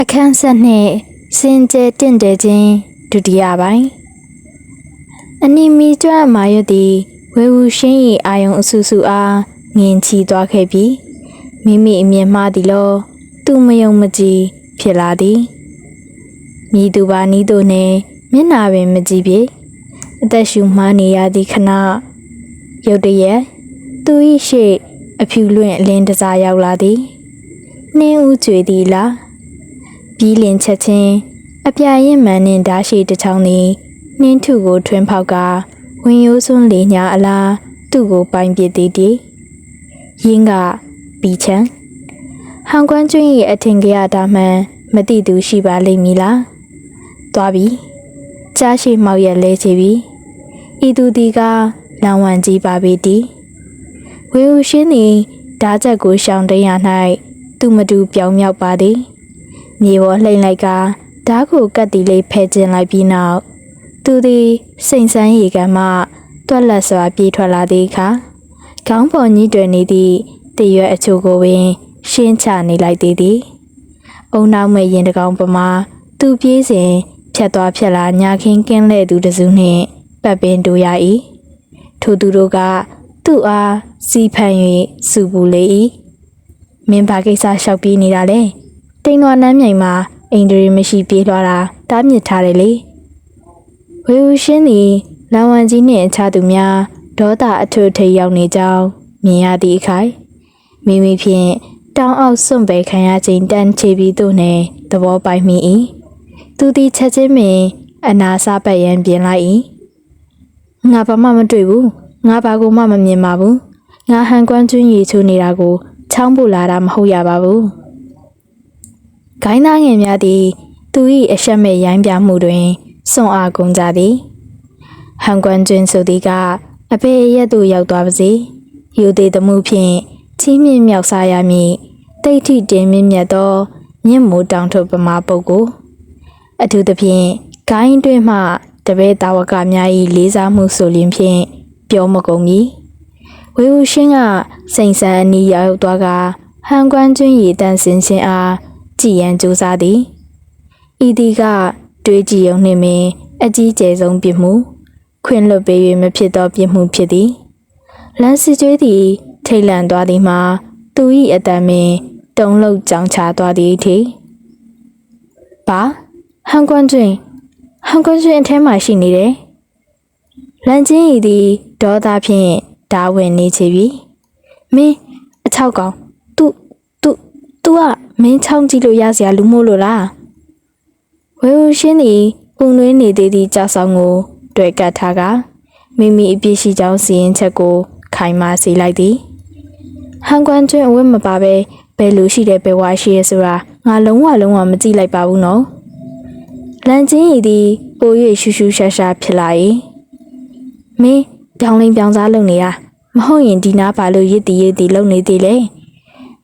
အခန်းဆက်နှင့်စင်ကြယ်တင့်တယ်ခြင်းဒုတိယပိုင်းအနိမီကျွမ်းမာရွတ်သည်ဝေဝူရှင်း၏အာယုံအဆူဆူအားငင်ချီသွားခဲ့ပြီးမိမိအမြင်မှသည်လောသူမယုံမကြည်ဖြစ်လာသည်မိသူပါနီးတို့နှင့်မျက်နာပင်မကြည့်ပြေအသက်ရှူမှနေရသည့်ခဏရုတ်တရက်သူ၏ရှေ့အဖြူလွင့်အလင်းတစားရောက်လာသည်နှင်းဦးကျွေသည်လား ပြီးလင်ချက်ချင်းအပြာရင်မှန်နှင့်ဓာရှိတစ်ချောင်းသည်နှင်းထုကိုထွင်းဖောက်ကဝင်ရိုးစွန်းလေညာအလားသူ့ကိုပိုင်ပစ်သည်တည်းရင်းကပီချံဟန်ကွမ်းကျွင်း၏အထင်ကြရတာမှန်မတိသူရှိပါလိမ့်မည်လားသွားပြီကြားရှိမောက်ရက်လဲချပြီဤသူဒီကလောင်ဝံကြီးပါပေတည်းဝေဟုရှင်းသည်ဓာချက်ကိုရှောင်တိန်ရ၌သူမတူပြောင်မြောက်ပါသည် မြေပေါ်လှိမ့်လိုက်ကဓာတ်ကိုကတ်တီလေးဖဲကျင်လိုက်ပြီးနောက်သူသည်စိန်ဆန်းရေကန်မှ တွက်လက်စွာပြေးထွက်လာသည့်အခါခေါင်းပေါ်ညှိတွယ်နေသည့်တရွက်အချို့ကိုပင် ရှင်းချနေလိုက်သေးသည်အုံနောက်မဲ့ရင်တကောင်ပမာသူပြေးစဉ်ဖြတ်သွားဖြတ်လာညာခင်းကင်းလဲ့သူတစုနှင့်ပတ်ပင်တို့ရ၏ထိုသူတို့ကသူ့အားစီဖန်၍စူပူလေ၏မင်းဘာကိစ္စလျှောက်ပြေးနေတာလဲ တိမ်တော်နမ်းမြိုင်မှာအိန္ဒြေမရှိပြေးလွှာတာတားမြစ်ထားတယ်လေဝေဦးရှင်းသည်လောင်ဝံကြီးနှင့်အခြားသူများဒေါသအထွတ်ထိပ်ရောက်နေကြောင်းမြင်ရသည့်အခိုက်မိမိဖြင့်တောင်းအောက်စွန့်ပယ်ခံရခြင်းတန်ချေပြီးသို့နှင့်သဘောပိုက်မိ၏သူသည်ချက်ချင်းပင်အနာစားပတ်ရန်ပြင်လိုက်၏ငါဘာမှမတွေ့ဘူးငါဘာကိုမှမမြင်ပါဘူးငါဟန်ကွမ်းကျွင်းရီချိုးနေတာကိုချောင်းပူလာတာမဟုတ်ရပါဘူး ဂိုင်းသားငယ်များသည် သူ၏အရှက်မဲ့ရိုင်းပြမှုတွင်စွန့်အားကုန်ကြသည်ဟန်ကွမ်ကျွန်းဆိုသည်ကအဖေရက်သို့ရောက်သွားပါစေယူသေးသမှုဖြင့်ချီးမြှင့်မြောက်စားရမည်တိတ်ထိတင်မြင့်မြတ်သောမြင့်မိုးတောင်ထုတ်ပမာပုဂ္ဂိုလ်အထူးသဖြင့်ဂိုင်းတွင်မှတပည့်တာဝကများ၏လေးစားမှုဆိုလျင်ဖြင့်ပြောမကုန်မီဝေဦးရှင်းကစိန်ဆန်အနီးရောက်သွားကဟန်ကွမ်ကျွန်းရည်တန်စင်ခြင်းအား ကြည်ရန်ကြိုးစားသည်ဤဒီကတွေးကြည့်ုံနှင့်ပင်အကြီးကျယ်ဆုံးပြစ်မှု ခွင့်လွတ်ပေး၍မဖြစ်သောပြစ်မှုဖြစ်သည်လမ်းစီကျွေးသည် ထိတ်လန့်သွားသည်မှာသူ၏အတံပင်တုံလုံးကြောင်ချသွားသည်အထိပါဟန်ကွမ်ကျွင်းဟန်ကွမ်ကျွင်းအထဲမှာရှိနေတယ်လမ်းချင်းဤသည်ဒေါသဖြင့်ဓာဝင်နေချပြီမင်းအချောက်ကောင် तू तू तू က မင်းချောင်းကြည့်လို့ရစရာလူမို့လို့လားဝေဦးရှင်းသည်ပုံနှွေးနေသေးသည့်ကြောက်ဆောင်ကိုတွေ့ကတ်ထားကမိမိအပြစ်ရှိကြောင်းစီရင်ချက်ကိုခိုင်မာစေလိုက်သည်ဟန်ကွမ်ကျွန်းအဝတ်မပါပဲဘယ်လိုရှိတဲ့ဘယ်ဝါရှိရဲဆိုတာငါလုံးဝလုံးဝမကြည့်လိုက်ပါဘူးနော်လန်ချင်းဤသည်ပို၍ရှူးရှူးရှာရှာဖြစ်လာ၏မင်းပြောင်းလင်းပြောင်းစားလုပ်နေတာမဟုတ်ရင်ဒီနာပါလို့ရစ်တီရစ်တီလုပ်နေသေးလေ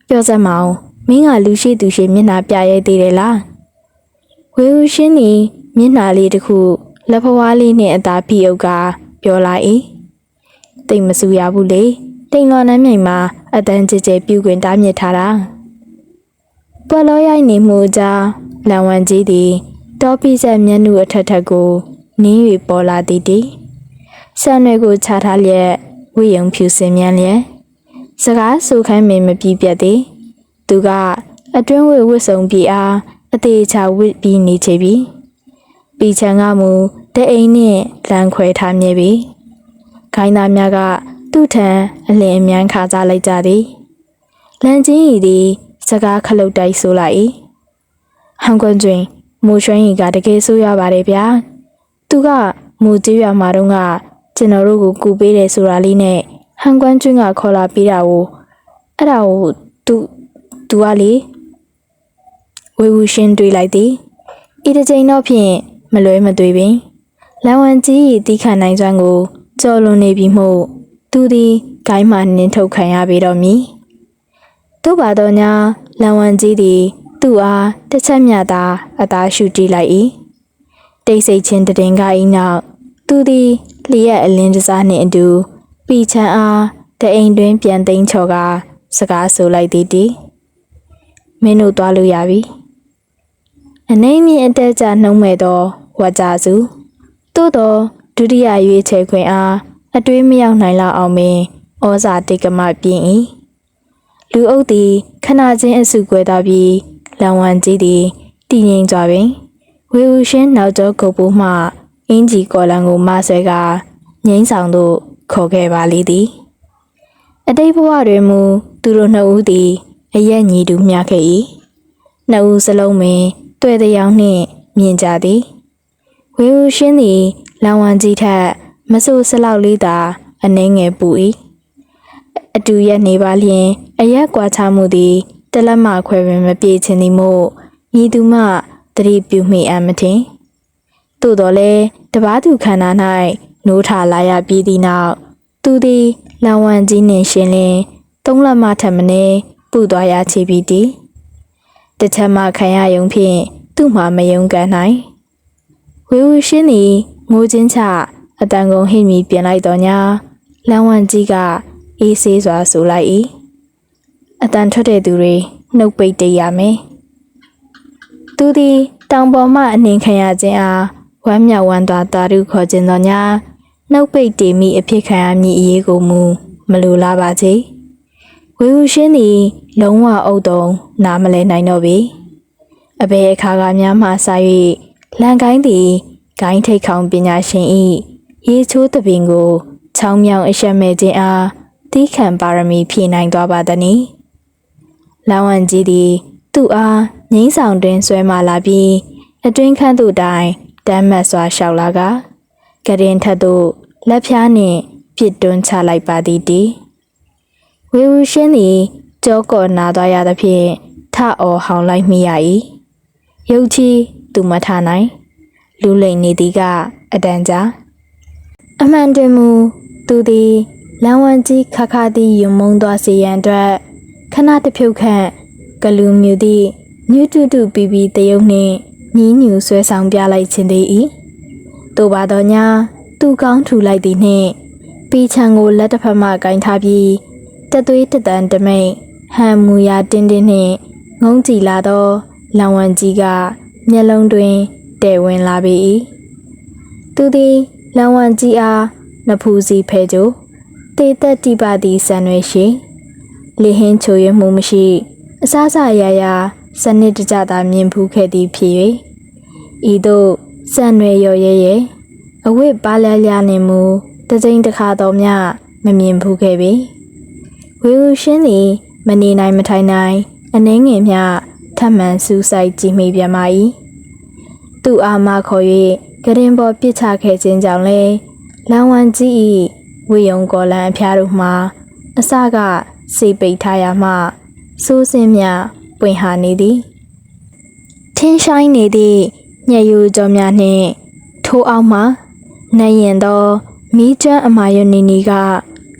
ပြောစမ်းမအောင် မင်းကလူရှိသူရှိမျက်နှာပြရဲသေးတယ်လားဝေဦးရှင်းသည်မျက်နှာလေးတစ်ခုလက်ဖွားလေးနှင့်အသာပြည့်ုပ်ကပြောလာ၏တိတ်မဆူရဘူးလေတိမ်လွန်နှမ်းမြိန်မှာအတန်းကြဲကြဲပြုတ်ခွင်တားမြစ်ထားတာပွက်လောရိုက်နေမှုကြောင့်လန်ဝမ်ကြီးသည်တောပိဆက်မျက်နှာအထက်ထက်ကိုနင်း၍ပေါ်လာသည်တည်းဆန်တွေကိုခြားထားလျက်ဝိယုံဖြူစင်မြန်းလျက်စကားဆိုခိုင်းမင်မပြည့်ပြတ်သည် သူကအတွင်းဝေဝတ်ဆောင်ပြေအားအသေးချာဝစ်ပြီးနေချေပြီပီချံကမူတအိမ်နှင့်လမ်းခွဲထားမြဲပြီခိုင်းသားများကသူ့ထံအလင်းအမြန်ခါကြလိုက်ကြသည်လမ်းချင်းဤသည်စကားခလုတ်တိုက်ဆိုလိုက်၏ဟန်ကွန်ကျွင်မူရွှင်းဤကတကယ်ဆိုးရပါတယ်ဗျာသူကမူကြီးရမှာတော့ကကျွန်တော်တို့ကိုကူပေးတယ်ဆိုတာလေးနဲ့ဟန်ကွမ်ကျွန်းကခေါ်လာပေးတာကိုအဲ့ဒါကိုသူ သူကလေဝေဝူရှင်းတွေးလိုက်သည်ဤတစ်ချိန်တော့ဖြင့်မလွဲမသွေပင်လန်ဝန်ကြီး၏တီးခတ်နိုင်စွမ်းကိုကြော်လွန်နေပြီမို့သူသည်ဂိုင်းမှနင်းထုတ်ခံရပေတော့မည်သို့ပါတော့ညာလန်ဝန်ကြီးသည်သူ့အားတစ်ချက်မြသာအသာရှူတီးလိုက်၏တိတ်ဆိတ်ချင်းတည်ငါ၏နောက်သူသည်လျက်အလင်းတစားနှင့်အတူပီချမ်းအားတအိမ်တွင်ပြန်သိမ်းချော်ကစကားဆိုလိုက်သည်တည်း မင်းတို့သွားလို့ရပြီအနေမြင့်အတက်ကြနှုံးမဲ့သောဝါကြစုသို့သောဒုတိယရွေးချယ်ခွင့်အားအတွေးမရောက်နိုင်လောက်အောင်ပင်ဩဇာတိတ်ကမပြင်း၏လူအုပ်သည်ခဏချင်းအစုကွဲသွားပြီးလံဝမ်ကြီးသည်တည်ငြိမ်စွာပင်ဝေဦးရှင်းနောက်ကျောကုတ်ပိုးမှအင်ကြီးကော်လန်ကိုမဆွဲကငိမ့်ဆောင်သို့ခေါ်ခဲ့ပါလေသည်အတိတ်ဘဝတွင်မူသူတို့နှစ်ဦးသည် အရက်ညီတူမျှခဲ့၏နှစ်ဦးစလုံးပင်တွေ့တဲ့ယောင်နှင့်မြင်ကြသည်ဝေဦးရှင်းသည်လံဝမ်ကြီးထက်မဆိုးစလောက်လေးသာအနှဲငယ်ပူ၏အတူရက်နေပါလျင်အရက်ကွာချမှုသည်တလက်မခွဲပင်မပြေချင်သည်မို့ညီသူမှတတိပြုမိအံမထင်သို့တော်လဲတပားသူခန္ဓာ၌နိုးထလာရပြီးသည့်နောက်သူသည်လံဝမ်ကြီးနှင့်ရှင်လင်သုံးလက်မထက်မနည်း ပူသွားရချေပြီးသည်တစ်ချက်မှခံရယုံဖြင့်သူ့မှာမယုံကန်နိုင်ဝေဦးရှင်းသည်ငိုချင်းချအတန်ကုန်ဟိမိပြင်လိုက်တော်ညာလမ်းဝမ်ကြီးကအေးဆေးစွာဆိုလိုက်၏အတန်ထွက်တဲ့သူတွေနှုတ်ပိတ်တရမယ်သူသည်တောင်ပေါ်မှအနှင်ခံရခြင်းအားဝမ်းမြောက်ဝမ်းသာတာရုခေါ်ခြင်းတော်ညာနှုတ်ပိတ်တည်မိအဖြစ်ခံရမည်အရေးကိုမူမလိုလားပါချေဝေဟုရှင်းသည် လုံးဝအုပ်တုံနားမလဲနိုင်တော့ပေအဘယ်အခါကများမှစာ၍လန်ကိုင်းသည်ဂိုင်းထိတ်ခေါင်ပညာရှင်ဤရေချိုးသပင်ကိုချောင်းမြောင်အရှက်မဲ့ခြင်းအားတီးခံပါရမီဖြည့်နိုင်သွားပါသည်။လောင်ဝံကြီးသည်သူ့အားငိမ့်ဆောင်တွင်ဆွဲမှလာပြီးအတွင်းခန့်သို့တိုင်တမ်းမတ်စွာလျှောက်လာကကရင်ထက်သို့လက်ဖြားနှင့်ပြစ်တွန်းချလိုက်ပါသည်တည်းဝေဝရှင်းသည် ကြောကော်နာသွားရသဖြင့်ထအော်ဟောင်းလိုက်မိရ၏ရုပ်ချီသူမထနိုင် လူလိမ်နေသည်ကအတန်ကြာအမှန်တွင်မူသူသည်လမ်းဝန်းကြီးခခသည်ယုံမုံသွားစေရန်အတွက်ခဏတစ်ဖြုတ်ခန့်ဂလူမြူသည့်ညူတူတူပီပီတယုံနှင့်ညီးညူဆွဲဆောင်ပြလိုက်ခြင်းသည်၏သို့ပါတော့ညာသူကောင်းထူလိုက်သည်နှင့်ပီချံကိုလက်တစ်ဖက်မှကင်ထားပြီးတသွေးတတန်တမိတ် ဟန်မူရာတင်းတင်းနှင့်ငုံကြည်လာသောလောင်ဝံကြီးကမျက်လုံးတွင်တဲဝင်လာပေ၏သူသည်လောင်ဝံကြီးအားနဖူးစီဖဲကြိုတေသက်တိပါသည်ဆန်ရွယ်ရှိလေဟင်းချိုရမှုမရှိအစားအစာရရာစနစ်တကျသာမြင်ဖူးခဲ့သည်ဖြစ်၍ဤသို့ဆန်ရွယ်ရော်ရဲရဲအဝိပါလျလျနှင့်မူတကြိမ်တစ်ခါတော့မြမမြင်ဖူးခဲ့ပြီဝေဦးရှင်းသည် မနေနိုင်မထိုင်နိုင် အနှင်းငယ်မျှထပ်မံစူးစိုက်ကြည့်မိပြန်ပါ၏သူ့အာမခေါ်၍ကရင်ပေါ်ပစ်ချခဲ့ခြင်းကြောင့်လဲလောင်ဝမ်ကြီး၏ဝေယုံကော်လန်အဖျားတို့မှာအစကစိတ်ပိတ်ထားရမှစိုးစင်းမြပွင့်ဟာနေသည်ထင်းဆိုင်နေသည့်ညယူကြောများနှင့်ထိုးအောင်မှနိုင်ရင်သောမီးကျွမ်းအမာယနီနီက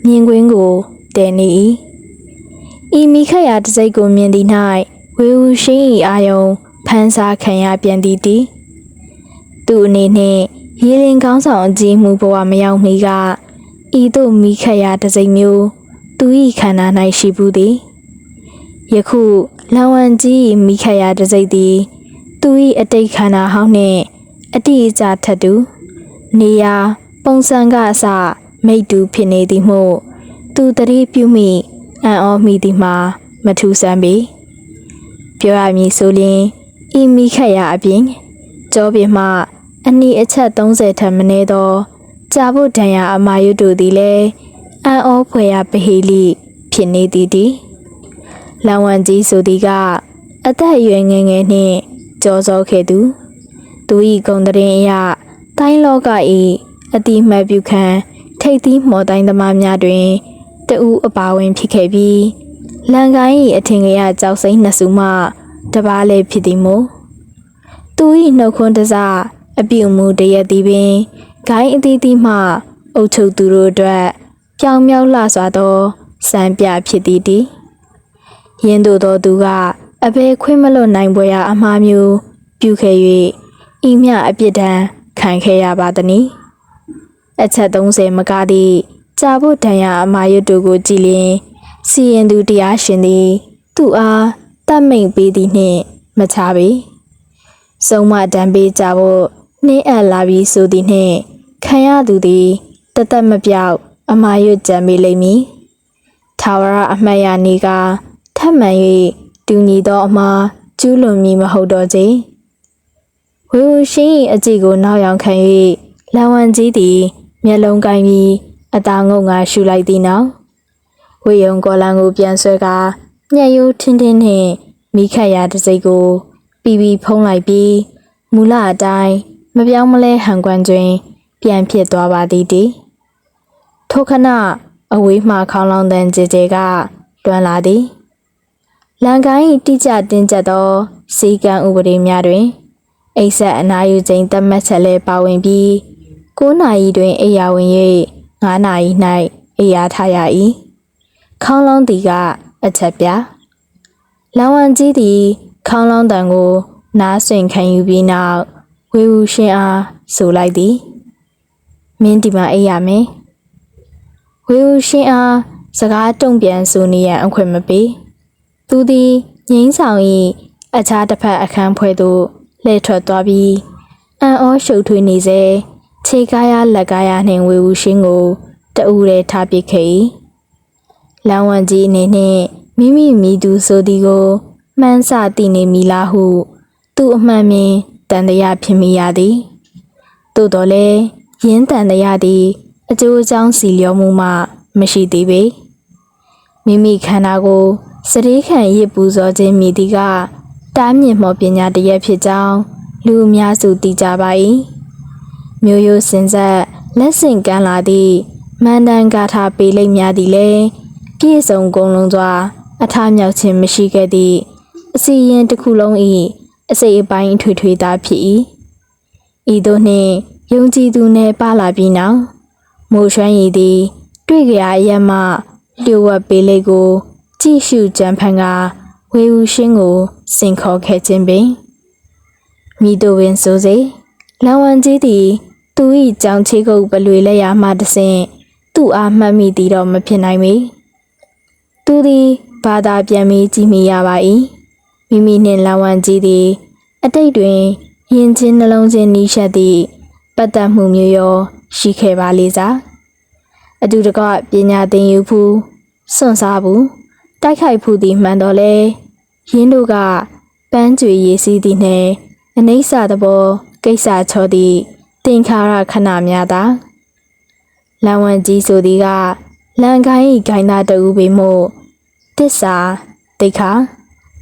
မြင်ကွင်းကိုတည်နေ၏ ဤမိခက်ရာတစိတ်ကိုမြင်သည်၌ဝေဟုရှိ၏အာယုံဖန်ဆာခံရပြန်သည်တည်းသူအနေနှင့်ရေလင်ကောင်းဆောင်အကြီးမှုဘဝမရောက်မီကဤသို့မိခက်ရာတစိမ့်မျိုးသူ၏ခန္ဓာ၌ရှိဘူးသည်ယခုလောင်ဝံကြီးမိခက်ရာတစိမ့်သည်သူ၏အတိတ်ခန္ဓာဟောင်းနှင့်အတိအကျထက်တူနေရာပုံစံကအစမိတ်တူဖြစ်နေသည်မို့သူတတိပြုမိ အံ့ဩမိသည်မှာမထူးဆန်းပေပြောရမည်ဆိုရင်ဤမိခက်ရာအပြင်ကြောပြင်မှအနီအချက်30ထက်မနည်းသောကြာဖို့ဒဏ်ရာအမာရွတ်တို့သည်လည်းအံ့ဩဖွယ်ရာပဟေလိဖြစ်နေသည်တည်းလောင်ဝံကြီးဆိုသည်ကအသက်အရွယ်ငယ်ငယ်နှင့်ကြောစောခဲ့သူသူ၏ဂုံတရင်အရတိုင်းလောက၏အတိမတ်ပြုခံထိတ်သီးမော်တိုင်းသမားများတွင် တဦးအပါဝင်ဖြစ်ခဲ့ပြီးလန်ကိုင်း၏အထင်ကရကြောက်စိမ့်နှစ်စုမှတပားလည်းဖြစ်သည်မို့သူ၏နှုတ်ခွန်းတစားအပြုံမူတရက်သည်ပင်ဂိုင်းအသီးသီးမှအုတ်ချုပ်သူတို့အတွက်ပြောင်မြောက်လှစွာသောစံပြဖြစ်သည်တည်းရင်းတို့သောသူကအဘယ်ခွင့်မလွတ်နိုင်ပွဲရာအမှားမျိုးပြုခဲ့၍ဤမြအပြစ်ဒဏ်ခံခဲ့ရပါသည်။အချက်30မကသည့် ကြာဖို့ဒဏ်ရာအမာရွတ်တို့ကိုကြည်လင်စီရင်သူတရားရှင်သည် သူ့အားတတ်မိန်ပေးသည်နှင့်မချပေစုံမတံပေးကြဖို့နှင်းအပ်လာပြီးဆိုသည်နှင့်ခံရသူသည်တသက်မပြောက်အမာရွတ်ကြံမိလိမ့်မည်ထာဝရအမှတ်ရနေကထပ်မံ၍တူညီသောအမှားကျူးလွန်မည်မဟုတ်တော့ချေဝေဝရှင်း၏အကြည့်ကိုနောက်ယောင်ခံ၍လန်ဝန်ကြီးသည်မျက်လုံးကိုင်းပြီး အသာငုံငါရှူလိုက်သည်နောက်ဝေယုံကော်လန်ကိုပြန်ဆွဲကာညက်ရိုးထင်းထင်းနှင့်မိခတ်ရာတစ်စိတ်ကိုပြီးပြီးဖုံးလိုက်ပြီးမူလအတိုင်းမပြောင်းမလဲဟန်ကွမ်းတွင် ပြန်ဖြစ်သွားပါသည်တည်းထိုခဏအဝေးမှခေါင်းလောင်းတန်ကြဲကြဲကတွန်းလာသည်လန်ကိုင်း၏တိကျတင်းကျပ်သောစီကံဥပဒေများတွင်အိတ်ဆက်အနာယူချိန်သတ်မှတ်ချက်လဲပါဝင်ပြီး9နာရီတွင်အိယာဝင်၍ 9နာရီ၌အိယာထားရ၏ခေါင်းလောင်းသည်ကအချက်ပြလောင်ဝံကြီးသည်ခေါင်းလောင်းတန်ကိုနားဆွင့်ခံယူပြီးနောက်ဝေဝူရှင်အားဆိုလိုက်သည်မင်းဒီမှာအိယာမယ်ဝေဝူရှင်အားစကားတုံ့ပြန်ဆိုနေရန်အခွင့်မပေးသူသည်ငိမ့်ဆောင်၏အခြားတစ်ဖက်အခန်းဖွဲ့သို့လှည့်ထွက်သွားပြီးအံ့ဩရှုပ်ထွေးနေစေ ခြေကားရလက်ကားရနှင့်ဝေဝူရှင်းကိုတအူးရဲထားပစ်ခဲ့၏လမ်းဝန်ကြီးအနေနှင့်မိမိမိသူဆိုသည်ကိုမှန်းဆသိနေမိလားဟု သူ့အမှန်မြင်တန်တရားဖြစ်မိရသည်သို့တော်လည်းရင်းတန်တရားသည်အကျိုးအကြောင်းစီလျော်မှုမှ မရှိသေးပေမိမိခန္ဓာကိုစတိခံရစ်ပူဇော်ခြင်းမိသည်ကတားမြစ်မော်ပညာတရက်ဖြစ်ကြောင်းလူအများစုသိကြပါ၏ မျိုးရိုးစင်ဆက်လက်ဆင့်ကမ်းလာသည့်မန္တန်ဂါထာပေလိပ်များသည်လည်းပြည့်စုံကုန်လုံးစွာအထာမြောက်ခြင်းမရှိခဲ့သည့်အစီရင်တစ်ခုလုံး၏အစိတ်အပိုင်းထွေထွေသားဖြစ်၏ဤသို့နှင့်ယုံကြည်သူနှင့်ပါလာပြီးနောက်မိုးရွှမ်းရည်သည် တွေ့ကြရရက်မှလျှို့ဝှက်ပေလိပ်ကို ကြည့်ရှုကြံဖန်ကဝေဦးရှင်းကိုစင်ခေါ်ခဲ့ခြင်းပင်မိတို့ပင်ဆိုစေလောင်ဝံကြီးသည် သူ၏ကြောင်ချေကုပ်ပလွေလက်ရာမှတဆင့်သူ့အားမှတ်မိသည်တော့မဖြစ်နိုင်ပေသူသည်ဘာသာပြန်ပြီးကြည့်မိရပါ၏မိမိနှင့်လောင်ဝံကြီးသည် အတိတ်တွင်ရင်ချင်းနှလုံးချင်းနီးရှက်သည့်ပတ်သက်မှုမျိုးရော ရှိခဲ့ပါလေစားအတူတကပညာသင်ယူဖူးစွန့်စားဘူးတိုက်ခိုက်ဖူးသည်မှန်တော့လေရင်းတို့ကပန်းကြွေရည်စည်းသည်နှင့်အနိစ္စသဘောကိစ္စချောသည် တင်ခါရခဏများသာလန်ဝန်ကြီးဆိုသည်ကလန်ကိုင်းဤဂိုင်းသားတူပေမို့တစ္ဆာတိခါ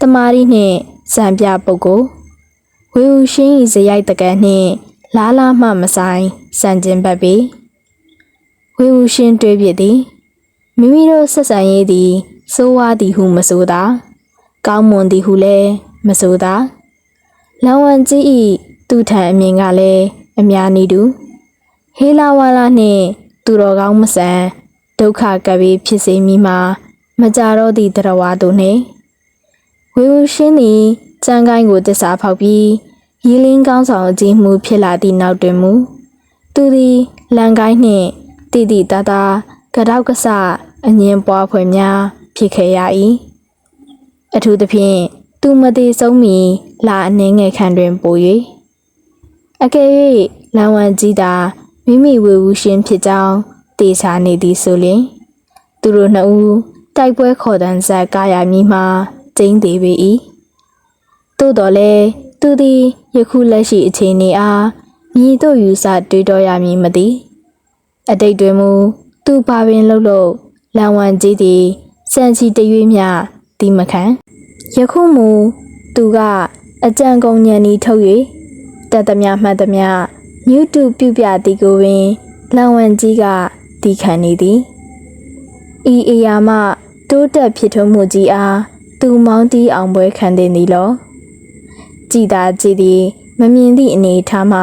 တမာရီနှင့်စံပြပုဂ္ဂိုလ်ဝေဦးရှင်းဤဇရိုက်တကန်နှင့်လားလားမှမဆိုင်စံကျင်ပတ်ပေဝေဦးရှင်းတွေးပြသည်မိမိတို့ဆက်ဆံရေးသည်စိုးဝါးသည်ဟုမဆိုသာကောင်းမွန်သည်ဟုလည်းမဆိုသာလောင်ဝံကြီးဤသူထံအမြင်ကလည်း အများနီတူဟေလာဝါလာနှင့်သူတော်ကောင်းမဆန်ဒုက္ခကပ်ပြီးဖြစ်စေမိမှာမကြတော့သည့်တရဝါတို့နှင့်ဝေဝရှင်းသည်ကြံကိုင်းကိုတစ္ဆာဖောက်ပြီးရီလင်းကောင်းဆောင်အကြီးမှုဖြစ်လာသည့်နောက်တွင်မူသူသည်လန်ကိုင်းနှင့်တိတိတသာကတောက်ကဆအငင်းပွားဖွယ်များဖြစ်ခဲ့ရ၏အထူးသဖြင့်သူမသေးဆုံးမီလာအနှင်းငယ်ခန့်တွင်ပို၍ အကယ်၍လန်ဝန်ကြီးသာမိမိဝေဝူရှင်ဖြစ်ကြောင်းတေချာနေသည်ဆိုလျှင် သူတို့နှစ်ဦးတိုက်ပွဲခေါ်တန်းဆက်ကာရမည်မှာကျင်းသေးပေ၏သို့တော်လည်းသူသည်ယခုလက်ရှိအခြေအနေအားမြည်တို့ယူဆတွေးတော်ရမည်မသိအတိတ်တွင်မူသူပါပင်လှုပ်လို့လန်ဝန်ကြီးသည်စံချီတရွေးမြတိမခံယခုမူသူကအကြံကုန်ညံဤထုတ်၍ တတ်သမျှမှတ်သမျှမြူတုပြုပြသည်ကိုပင်လန်ဝန်ကြီးကတီခံနေသည်ဤအရာမှတိုးတက်ဖြစ်ထွန်းမှုကြီးအားသူမောင်းတီးအောင်ပွဲခံတင်သည်လောကြည်သာကြည်သည်မမြင်သည့်အနေထားမှ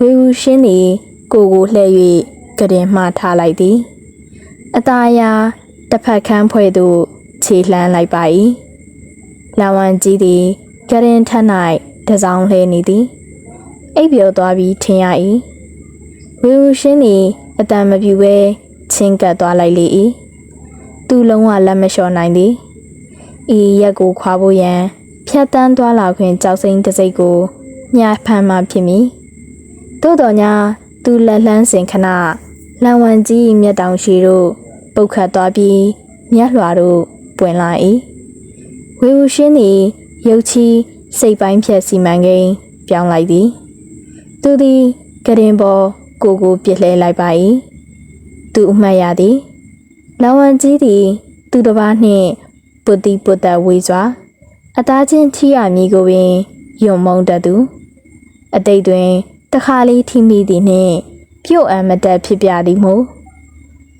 ဝေဝူရှင်းသည်ကိုကိုလှဲ့၍ကရင်မှထားလိုက်သည်အသားအရာတစ်ဖက်ခန်းဖွဲ့သို့ခြေလှမ်းလိုက်ပါ၏လာဝန်ကြီးသည်ကရင်ထ၌တစောင်းလှဲနေသည် အိပ်ပျော်သွားပြီးထင်ရ၏ဝေဝရှင်းသည်အတန်မပြူပဲချင်းကပ်သွားလိုက်လေ၏သူလုံးဝလက်မလျှော်နိုင်သည်ဤရက်ကိုခွာဖို့ရန်ဖြတ်တန်းသွားလာခွင့်ကြောက်စိမ့်တစိတ်ကိုညာဖမ်းမှဖြစ်မည်သို့တော်ညာသူလက်လှမ်းစဉ်ခဏလန်ဝန်ကြီးမျက်တောင်ရှိတို့ပုတ်ခတ်သွားပြီးမျက်လွှာတို့ပွင့်လာ၏ဝေဝရှင်းသည်ရုတ်ချီစိတ်ပိုင်းဖြတ်စီမံကိန်းပြောင်းလိုက်သည် သူသည်ကရင်ပေါ်ကိုကိုပြစ်လှဲလိုက်ပါ၏သူအမှတ်ရသည်လန်ဝန်ကြီးသည် သူတစ်ပါးနှင့်ပုတ်တိပုတ်သက်ဝေးစွာ အသားချင်းထိရမည်ကိုပင်ယုံမုံတတ်သူအတိတ်တွင်တခါလေးထိမိသည်နှင့်ပြုတ်အံမတက်ဖြစ်ပြသည်မို့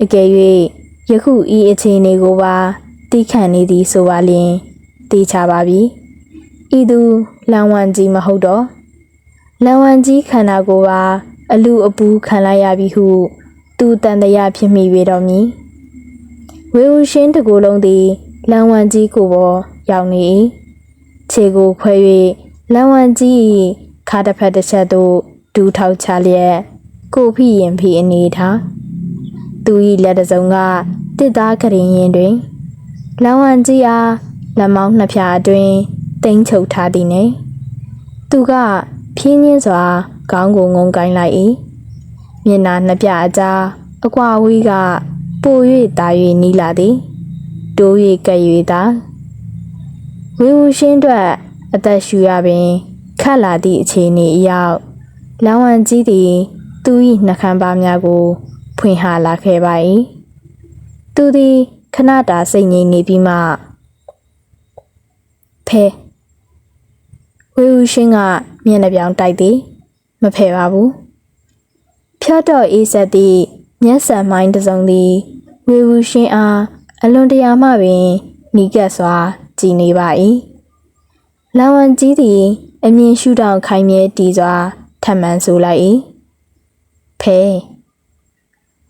အကယ်၍ယခုဤအခြေအနေကိုပါတိခံနေသည်ဆိုပါလျင်သိချပါပြီဤသူလန်ဝန်ကြီးမဟုတ်တော့ လန်ဝန်ကြီးခန္ဓာကိုယ်ပါအလူအပူခံလိုက်ရပြီဟုသူတန်တရာဖြစ်မိပေတော်မူဝေဦးရှင်းတကူလုံးသည်လန်ဝန်ကြီးကိုပေါ်ရောက်နေ၏ခြေကိုခွဲ၍လန်ဝန်ကြီး၏ခါတစ်ဖက်တစ်ချက်သို့ဒူးထောက်ချလျက်ကိုဖိရင်ဖိအနေထားသူ၏လက်တစ်စုံကတစ်သားကရင်ရင်တွင်လန်ဝန်ကြီးအားလက်မောင်းနှစ်ဖြာအတွင်းတိမ်ချုပ်ထားသည်နှင့်သူက ဖြင်းညင်းစွာခေါင်းကိုငုံကိုင်းလိုက်၏မျက်နှာနှစ်ပြအကြားအကွာဝေးကပို၍တာ၍နီးလာသည်တိုး၍ကပ်၍သာဝေဝရှင်းအတွက်အသက်ရှူရပင်ခတ်လာသည့်အခြေအနေအရောက်လောင်ဝံကြီးသည် သူ၏နှကမ်းပါးများကို ဖွင့်ဟလာခဲ့ပါ၏သူသည်ခဏတာစိတ်ငြိမ်နေပြီးမှဖဲ ဝေဝရှင်းကမျက်နှာပြောင်တိုက်သည် မဖဲပါဘူးဖြတ်တော့အေးဆက်သည့်မျက်စံမိုင်းတစ်စုံသည်ဝေဝရှင်းအားအလွန်တရာမှပင်နီးကပ်စွာကြည်နေပါ၏လောင်ဝံကြီးသည်အမြင်ရှုထောင့်ခိုင်မြဲတည်စွာထပ်မံဆိုလိုက်၏ဖဲ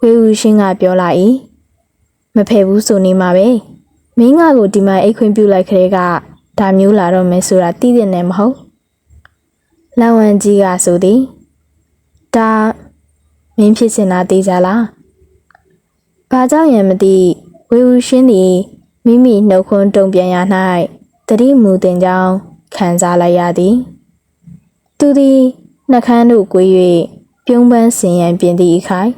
ဝေဝရှင်းကပြောလာ၏မဖဲဘူးဆိုနေမှာပဲမင်းငါကိုဒီမှာအိတ်ခွင့်ပြုလိုက်ခရဲက ဒါမျိုးလာတော့မယ်ဆိုတာသိတဲ့နဲ့မဟုတ်လောင်ဝံကြီးကဆိုသည်ဒါမင်းဖြစ်စင်တာသိကြလားဘာကြောင့်ရမသိဝေဝရှင်းသည်မိမိနှုတ်ခွန်းတုံပြန်ရ၌တတိမူတင်ကြောင်းခံစားလိုက်ရသည်သူသည်နှကန်းတို့ကို၍ပြုံးပန်းစင်ရန်ပြင်သည့်အခိုင်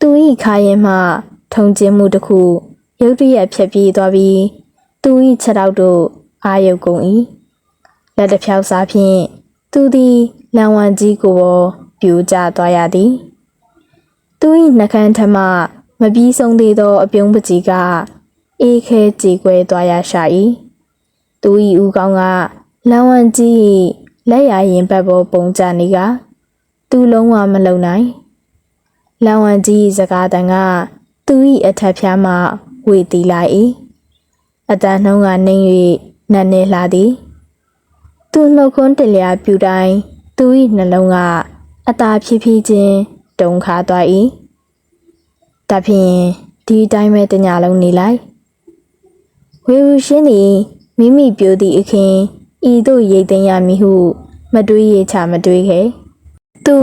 သူ၏ခါရင်မှထုံကျင်းမှုတစ်ခုရုတ်တရက်ဖြတ်ပြေးသွားပြီးသူ၏ခြေထောက်တို့ အာရုပ်ကုန်၏လက်တစ်ဖြောက်စားဖြင့်သူသည်လန်ဝန်ကြီးကိုပေါ်ပြိုကျသွားရသည်သူ၏နှကန်းထမမပြီးဆုံးသေးသော အပြုံးပကြီးကအေးခဲကြေကွဲသွားရရှာ၏သူ၏ဦးကောင်းကလန်ဝန်ကြီး၏လက်ရရင်ဘက်ပေါ်ပုံကြနေကသူလုံးဝမလုံနိုင်လန်ဝန်ကြီးစကားတန်ကသူ၏အထက်ဖျားမှဝေတီလာ၏အတန်နှုံးကနှိမ့်၍ နတ်နေလာသည် သူနှုတ်ခွန်းတလျာပြူတိုင်းသူ၏နှလုံးကအသာဖြည်းဖြည်းချင်းတုန်ခါသွား၏ဒါဖြင့်ဒီအတိုင်းပဲတညလုံးနေလိုက်ဝေဝရှင်းသည်မိမိပြိုသည့်အခင်းဤသို့ရိတ်သိမ်းရမည်ဟု မတွေးရချမတွေးခဲ့သူ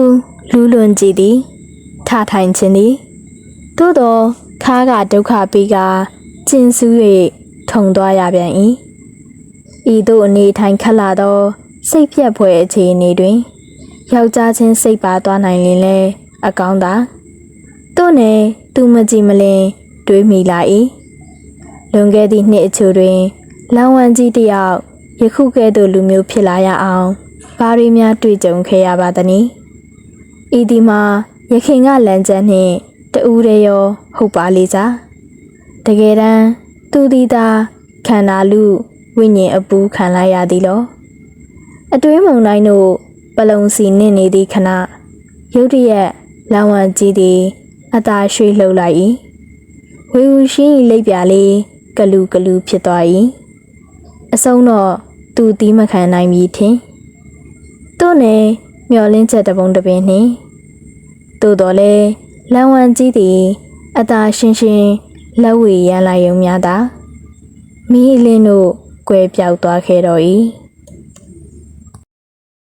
လူးလွန်ကြည့်သည်ထထိုင်ခြင်းသည်သို့သောခါးကဒုက္ခပေးကကျင်ဆူး၍ထုံသွားရပြန်၏ ဤသို့အနေထိုင်ခက်လာသော စိတ်ပြက်ဖွယ်အခြေအနေတွင်ယောက်ျားချင်းစိတ်ပါသွားနိုင်ရင်လည်းအကောင်းသာတို့နယ်သူမကြည့်မလင်တွေးမိလာ၏လွန်ခဲ့သည့်နှစ်အချို့တွင်လောင်ဝမ်ကြီးတယောက်ယခုကဲ့သို့လူမျိုးဖြစ်လာရအောင်ဘာတွေများတွေ့ကြုံခဲ့ရပါသနည်းဤဒီမှာရခင်ကလမ်းကျန်းနှင့်တူးရရော ဟုတ်ပါလေစားတကယ်တမ်းသူဒီသာခန္ဓာလူ ဝိညာဉ်အပူခံလိုက်ရသည်လောအတွင်းမုံတိုင်းတို့ပလုံစီနစ်နေသည့်ခဏရုတ်တရက်လောင်ဝမ်ကြီးသည်အသာရွှေ့လှုပ်လိုက်၏ဝေဝူရှင်း၏လက်ပြလေးကလူကလူဖြစ်သွား၏အဆုံးတော့သူတီးမခံနိုင်ပြီထင်သူ့နယ်မျောလင်းချက်တပုံတပင်နှင့်သို့တော်လဲလန်ဝမ်ကြီးသည်အသာရှင်းရှင်းလက်ဝေရန်လိုက်ုံများသာမိအလင်းတို့ ကွဲပြောက်သွားခဲ့တော်၏